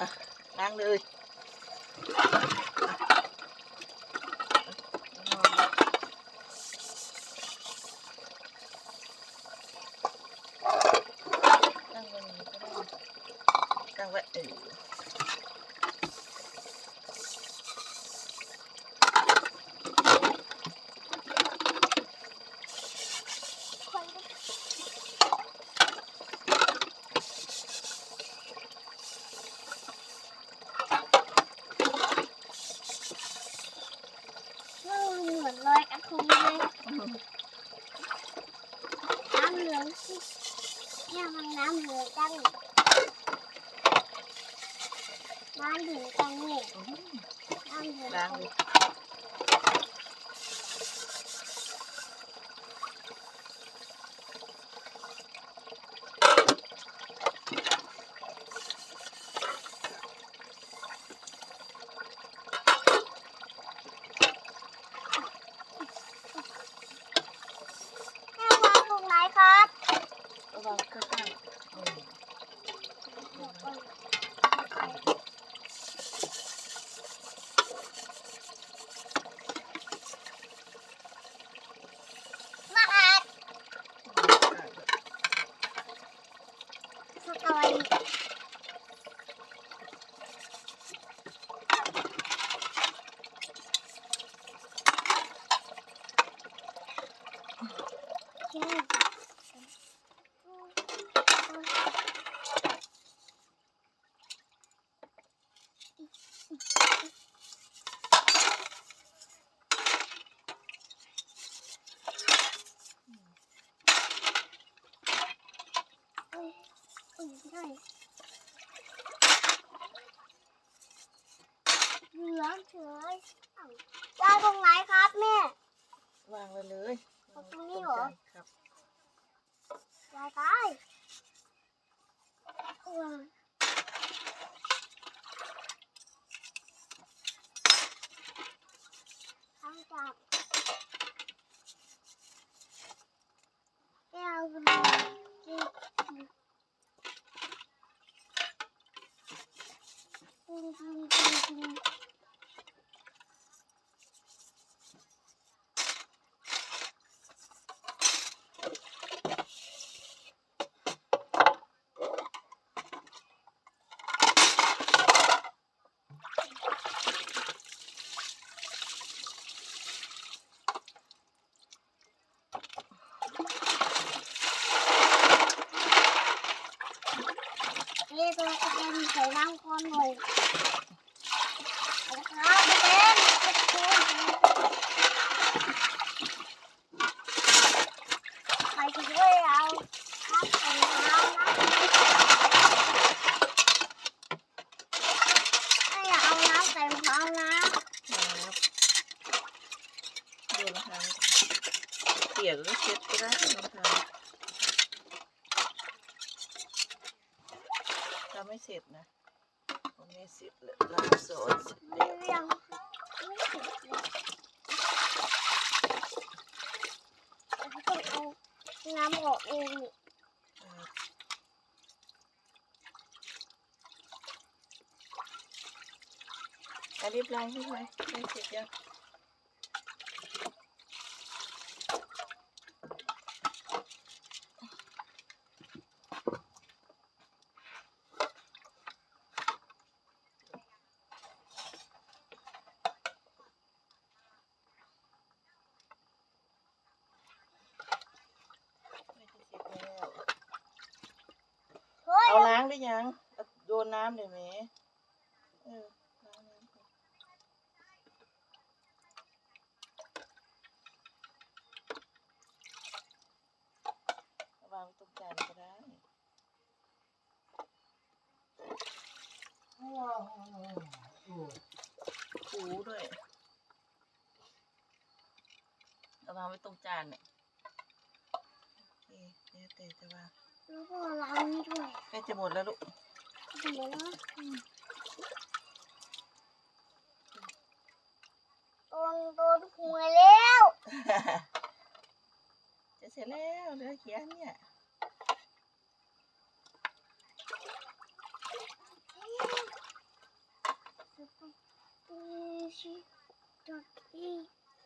อะล้างเลยตั้งไว้อย่างนี้ก็ได้ตั้งไว้เออ เหมือนลอยกระทงเลยน้ำ เหลืองสิเนี่ยมันน้ำเหลืองจังน้ำเหลืองจังเนี่ยน้ำเหลืองล้า จั ง ง เลย แม่วางตรงไหนครับ ระวังข้างๆอืม มาอาดสตอรี่ เหลือเฉยอ้าวางตรงไหนครับแม่ วางไว้เลย เอาตรงนี้เหรอ จานครับ ยายตายว้าวทางจับแก้วมันกินกินกินกินกิน นี่ ตัวกระเด็นใส่น้ำคนหน่อยเอาละครับกระเด็นกระเด็นใครจะช่วยเอาน้ำใส่น้ำนะไม่อยากเอาน้ำใส่มะพร้าวนะครับดูนะคะเปียกก็เช็ดก็ได้นะคะทำ ไม่เสร็จนะวันนี้เสร็จแล้วเราสอนเสร็จแล้วเรื่องไม่เสร็จเลยต้องเอาน้ำออกเองนี่ครับอะรีบล้างให้ไหมไม่เสร็จยัง ไม่จะเสร็จแล้ว เฮ้ยเอาล้างได้ยังโดนน้ำเลยไหมเออล้างน้ำก่อนเอาวางไว้ตรงจานก็ได้ถูด้วยเอาวางไว้ตรงจานเนี่ยโอเคเดี๋ยวแต่จะวาง แล้วก็ล้างนี่ด้วยใกล้จะหมดแล้วลูกสมแล้วนะอืตรงตัวทุกหัวแล้วจะเสร็จแล้วเหลือเขียนเนี่ยอืดดอก